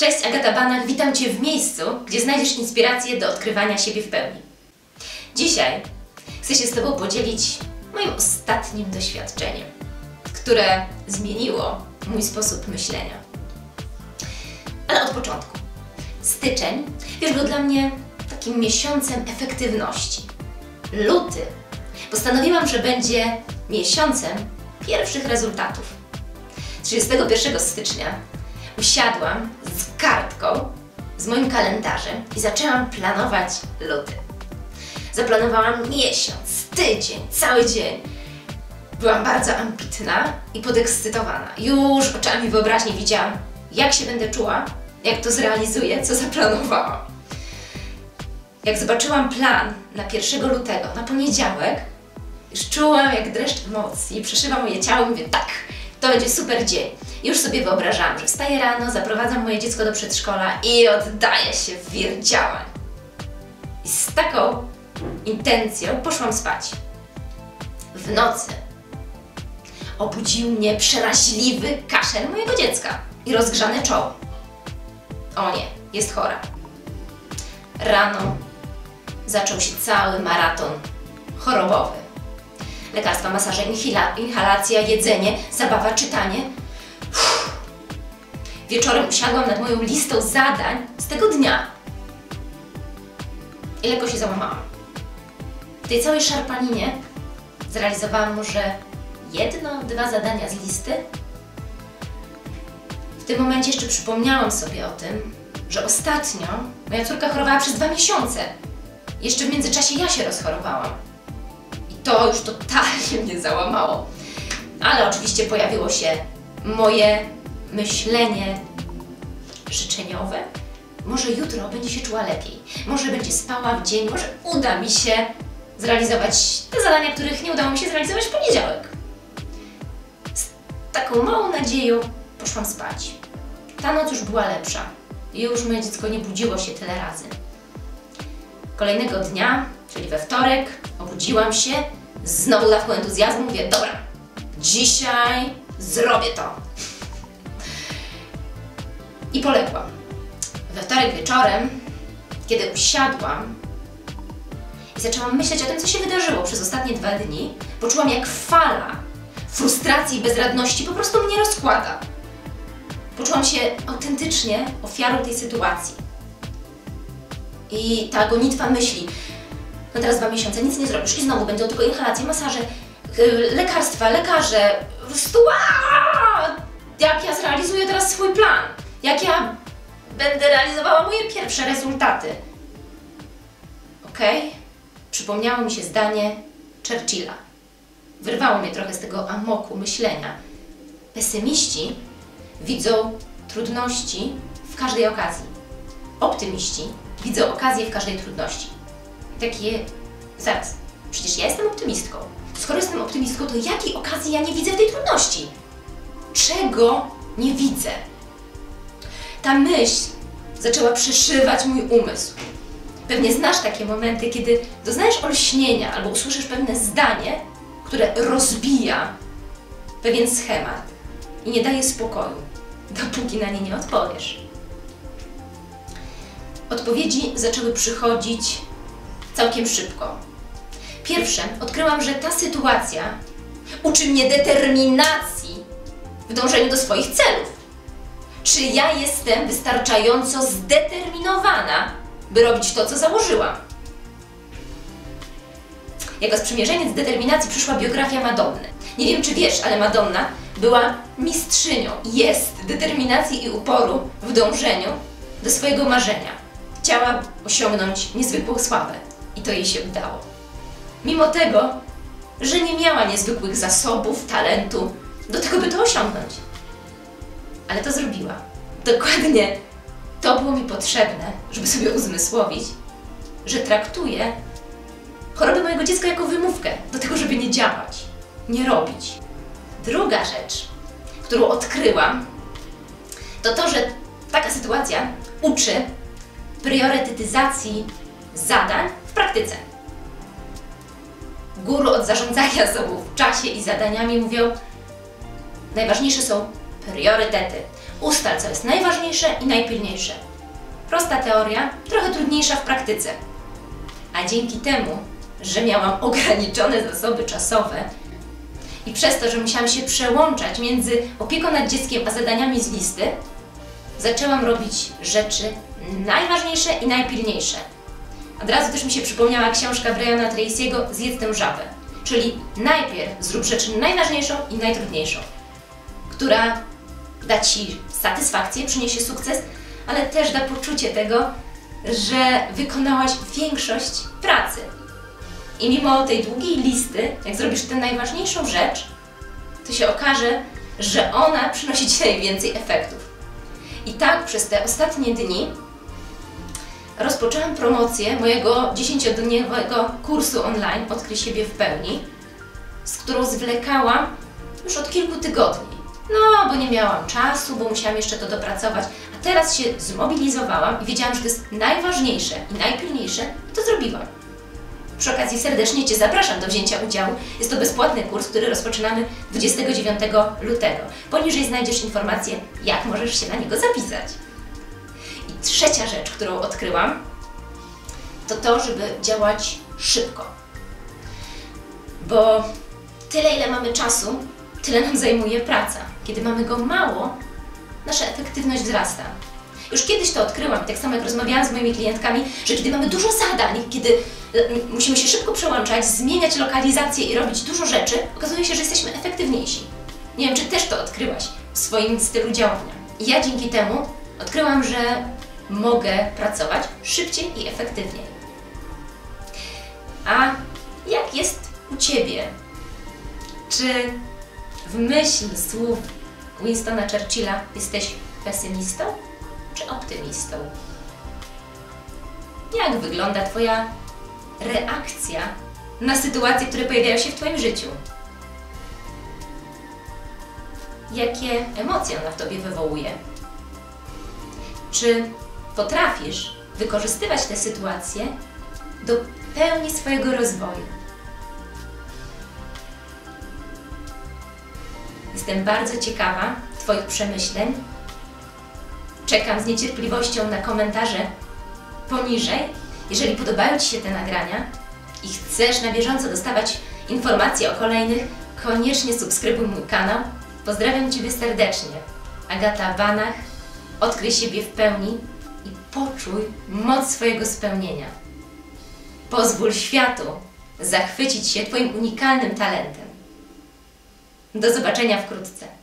Cześć, Agata Banach, witam Cię w miejscu, gdzie znajdziesz inspirację do odkrywania siebie w pełni. Dzisiaj chcę się z Tobą podzielić moim ostatnim doświadczeniem, które zmieniło mój sposób myślenia. Ale od początku. Styczeń, wiesz, był dla mnie takim miesiącem efektywności. Luty postanowiłam, że będzie miesiącem pierwszych rezultatów. 31 stycznia usiadłam z kartką, z moim kalendarzem i zaczęłam planować luty. Zaplanowałam miesiąc, tydzień, cały dzień. Byłam bardzo ambitna i podekscytowana. Już oczami wyobraźni widziałam, jak się będę czuła, jak to zrealizuję, co zaplanowałam. Jak zobaczyłam plan na 1 lutego, na poniedziałek, już czułam jak dreszcz emocji, przeszywa moje ciało i mówię, tak, to będzie super dzień. Już sobie wyobrażałam, że wstaję rano, zaprowadzam moje dziecko do przedszkola i oddaję się w wir działań. I z taką intencją poszłam spać. W nocy obudził mnie przeraźliwy kaszel mojego dziecka i rozgrzane czoło. O nie, jest chora. Rano zaczął się cały maraton chorobowy. Lekarstwa, masaże, inhala, inhalacja, jedzenie, zabawa, czytanie. Uff. Wieczorem usiadłam nad moją listą zadań z tego dnia i lekko się załamałam. W tej całej szarpaninie zrealizowałam może jedno, dwa zadania z listy. W tym momencie jeszcze przypomniałam sobie o tym, że ostatnio moja córka chorowała przez dwa miesiące. Jeszcze w międzyczasie ja się rozchorowałam. To już totalnie mnie załamało. Ale oczywiście pojawiło się moje myślenie życzeniowe. Może jutro będzie się czuła lepiej, może będzie spała w dzień, może uda mi się zrealizować te zadania, których nie udało mi się zrealizować w poniedziałek. Z taką małą nadzieją poszłam spać. Ta noc już była lepsza. Już moje dziecko nie budziło się tyle razy. Kolejnego dnia, czyli we wtorek, obudziłam się, znowu dawką entuzjazmu, mówię, dobra, dzisiaj zrobię to. I poległam. We wtorek wieczorem, kiedy usiadłam i zaczęłam myśleć o tym, co się wydarzyło przez ostatnie dwa dni, poczułam jak fala frustracji i bezradności po prostu mnie rozkłada. Poczułam się autentycznie ofiarą tej sytuacji. I ta gonitwa myśli, no teraz dwa miesiące, nic nie zrobisz i znowu będą tylko inhalacje, masaże, yy, lekarstwa, lekarze, po prostu aaa! jak ja zrealizuję teraz swój plan, jak ja będę realizowała moje pierwsze rezultaty. Okej? Okay? Przypomniało mi się zdanie Churchilla. Wyrwało mnie trochę z tego amoku myślenia. Pesymiści widzą trudności w każdej okazji. Optymiści widzą okazję w każdej trudności. Takie, zaraz, przecież ja jestem optymistką. Skoro jestem optymistką, to jakiej okazji ja nie widzę w tej trudności? Czego nie widzę? Ta myśl zaczęła przeszywać mój umysł. Pewnie znasz takie momenty, kiedy doznajesz olśnienia albo usłyszysz pewne zdanie, które rozbija pewien schemat i nie daje spokoju, dopóki na nie nie odpowiesz. Odpowiedzi zaczęły przychodzić całkiem szybko. Pierwsze, odkryłam, że ta sytuacja uczy mnie determinacji w dążeniu do swoich celów. Czy ja jestem wystarczająco zdeterminowana, by robić to, co założyłam? Jako sprzymierzenie z determinacji przyszła biografia Madonny. Nie wiem, czy wiesz, ale Madonna była mistrzynią, jest determinacji i uporu w dążeniu do swojego marzenia. Chciała osiągnąć niezwykłą sławę i to jej się udało. Mimo tego, że nie miała niezwykłych zasobów, talentu do tego, by to osiągnąć. Ale to zrobiła. Dokładnie to było mi potrzebne, żeby sobie uzmysłowić, że traktuję chorobę mojego dziecka jako wymówkę do tego, żeby nie działać, nie robić. Druga rzecz, którą odkryłam, to to, że taka sytuacja uczy priorytetyzacji zadań w praktyce. Guru od zarządzania sobą w czasie i zadaniami mówią, najważniejsze są priorytety. Ustal, co jest najważniejsze i najpilniejsze. Prosta teoria, trochę trudniejsza w praktyce. A dzięki temu, że miałam ograniczone zasoby czasowe i przez to, że musiałam się przełączać między opieką nad dzieckiem a zadaniami z listy, zaczęłam robić rzeczy najważniejsze i najpilniejsze. Od razu też mi się przypomniała książka Briana Tracy'ego Zjedz tę żabę, czyli najpierw zrób rzecz najważniejszą i najtrudniejszą, która da Ci satysfakcję, przyniesie sukces, ale też da poczucie tego, że wykonałaś większość pracy. I mimo tej długiej listy, jak zrobisz tę najważniejszą rzecz, to się okaże, że ona przynosi Ci najwięcej efektów. I tak przez te ostatnie dni rozpoczęłam promocję mojego 10-dniowego kursu online Odkryj siebie w pełni, z którą zwlekałam już od kilku tygodni. No, bo nie miałam czasu, bo musiałam jeszcze to dopracować, a teraz się zmobilizowałam i wiedziałam, że to jest najważniejsze i najpilniejsze i to zrobiłam. Przy okazji serdecznie Cię zapraszam do wzięcia udziału. Jest to bezpłatny kurs, który rozpoczynamy 29 lutego. Poniżej znajdziesz informację, jak możesz się na niego zapisać. Trzecia rzecz, którą odkryłam, to to, żeby działać szybko. Bo tyle, ile mamy czasu, tyle nam zajmuje praca. Kiedy mamy go mało, nasza efektywność wzrasta. Już kiedyś to odkryłam, tak samo jak rozmawiałam z moimi klientkami, że kiedy mamy dużo zadań, kiedy e, musimy się szybko przełączać, zmieniać lokalizację i robić dużo rzeczy, okazuje się, że jesteśmy efektywniejsi. Nie wiem, czy też to odkryłaś w swoim stylu działania. I ja dzięki temu odkryłam, że mogę pracować szybciej i efektywniej. A jak jest u Ciebie? Czy w myśl słów Winstona Churchilla jesteś pesymistą czy optymistą? Jak wygląda Twoja reakcja na sytuacje, które pojawiają się w Twoim życiu? Jakie emocje ona w Tobie wywołuje? Czy potrafisz wykorzystywać te sytuacje do pełni swojego rozwoju? Jestem bardzo ciekawa Twoich przemyśleń. Czekam z niecierpliwością na komentarze poniżej. Jeżeli podobają Ci się te nagrania i chcesz na bieżąco dostawać informacje o kolejnych, koniecznie subskrybuj mój kanał. Pozdrawiam Ciebie serdecznie. Agata Banach. Odkryj siebie w pełni poczuj moc swojego spełnienia. Pozwól światu zachwycić się Twoim unikalnym talentem. Do zobaczenia wkrótce.